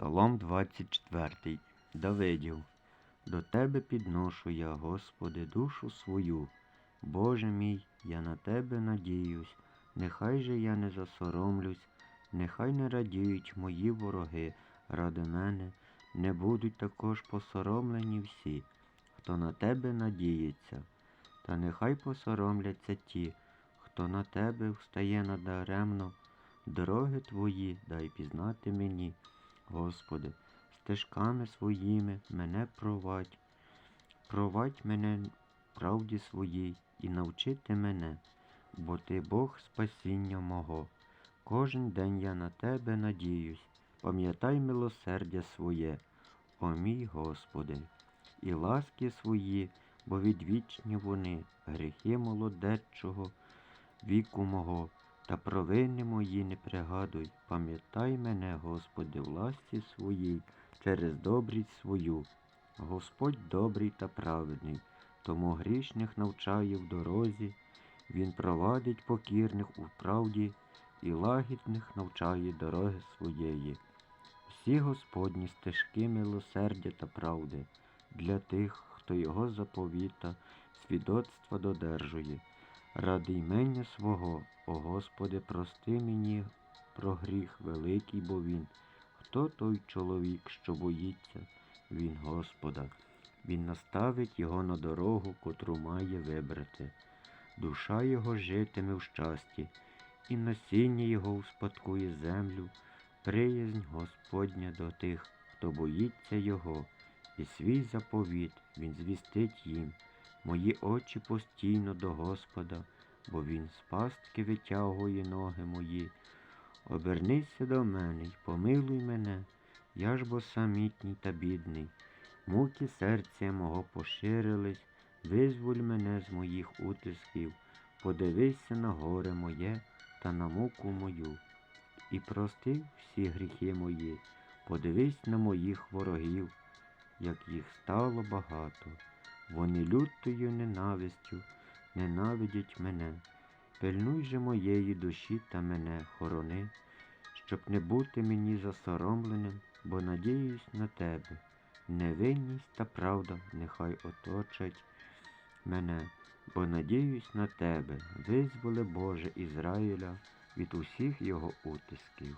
Псалом 24. Давидів. До Тебе підношу я, Господи, душу свою. Боже мій, я на Тебе надіюсь, нехай же я не засоромлюсь, нехай не радіють мої вороги ради мене, не будуть також посоромлені всі, хто на Тебе надіється, та нехай посоромляться ті, хто на Тебе встає надаремно, дороги Твої дай пізнати мені. Господи, стежками своїми мене провадь, провадь мене правді своїй і навчити мене, бо Ти Бог спасіння мого. Кожен день я на Тебе надіюсь, пам'ятай милосердя своє, о мій Господи, і ласки свої, бо відвічні вони, гріхи молодечого віку мого. Та провини мої не пригадуй, пам'ятай мене, Господи, в ласті своїй, через добрість свою. Господь добрий та праведний, тому грішних навчає в дорозі, Він провадить покірних у правді і лагідних навчає дороги своєї. Всі Господні стежки милосердя та правди для тих, хто його заповіта, свідоцтва додержує. Ради ймення свого, о Господи, прости мені про гріх великий, бо він. Хто той чоловік, що боїться? Він Господа. Він наставить його на дорогу, котру має вибрати. Душа його житиме в щасті, і насіння його успадкує землю, приязнь Господня до тих, хто боїться його, і свій заповіт він звістить їм. Мої очі постійно до Господа, бо Він з пастки витягує ноги мої. Обернися до мене й помилуй мене, я ж бо самітній та бідний. Муки серця мого поширились, визволь мене з моїх утисків, подивися на горе моє та на муку мою. І прости всі гріхи мої, подивись на моїх ворогів, як їх стало багато. Вони лютою ненавистю ненавидять мене. Пильнуй же моєї душі та мене хорони, щоб не бути мені засоромленим, бо надіюсь на тебе. Невинність та правда нехай оточать мене, бо надіюсь на тебе, визволи Боже Ізраїля від усіх його утисків.